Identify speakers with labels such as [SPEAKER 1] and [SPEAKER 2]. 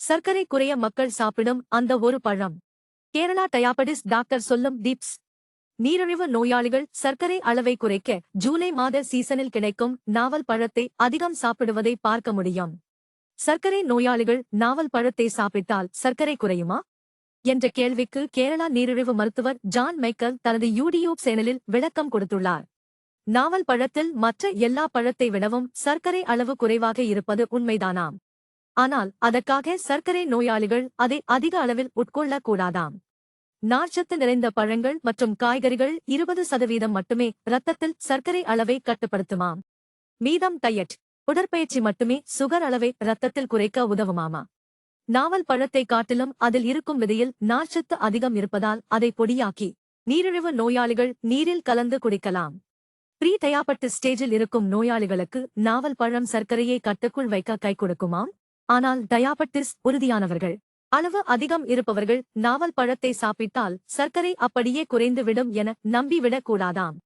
[SPEAKER 1] சர்க்கரை குறைய மக்கள் சாப்பிடும் அந்த ஒரு பழம். கேரளா டயாபடிஸ் டாக்டர் சொல்லும் டிப்ஸ். நீரிழிவு நோயாளிகள் சர்க்கரை அளவை குறைக்க ஜூலை மாத சீசனில் கிடைக்கும் நாவல் பழத்தை அதிகம் சாப்பிடுவதை பார்க்க முடியும். சர்க்கரை நோயாளிகள் நாவல் பழத்தை சாப்பிட்டால் சர்க்கரை குறையுமா? என்ற கேள்விக்கு கேரளா நீரிழிவு மருத்துவர் ஜான் மைக்கேல் தனது யூடியூப் சேனலில் விளக்கம் கொடுத்துள்ளார். நாவல் பழத்தில் மற்ற எல்லா பழத்தை விடவும் சர்க்கரை அளவு குறைவாக இருப்பது உண்மைதானாம். ஆனால் அதற்காக சர்க்கரை நோயாளிகள் அதை அதிக அளவில் உட்கொள்ளக் கூடாதாம் நார்ச்சத்து நிறைந்த பழங்கள் மற்றும் காய்கறிகள் இருபது சதவீதம் மட்டுமே இரத்தத்தில் சர்க்கரை அளவை கட்டுப்படுத்துமாம். மீதம் டயட் உடற்பயிற்சி மட்டுமே சுகர் அளவை இரத்தத்தில் குறைக்க உதவுமாமா. நாவல் பழத்தை காட்டிலும் அதில் இருக்கும் விதையில் நார்ச்சத்து அதிகம் இருப்பதால் அதை பொடியாக்கி நீரிழிவு நோயாளிகள் நீரில் கலந்து குடிக்கலாம். ப்ரீ தயாப்பட்டு ஸ்டேஜில் இருக்கும் நோயாளிகளுக்கு நாவல் பழம் சர்க்கரையை கட்டுக்குள் வைக்க கை கொடுக்குமாம்? ஆனால் டயாபட்டிஸ் உறுதியானவர்கள். அளவு அதிகம் இருப்பவர்கள் நாவல் பழத்தை சாப்பிட்டால் சர்க்கரை அப்படியே குறைந்துவிடும் என நம்பிவிடக் கூடாதாம்.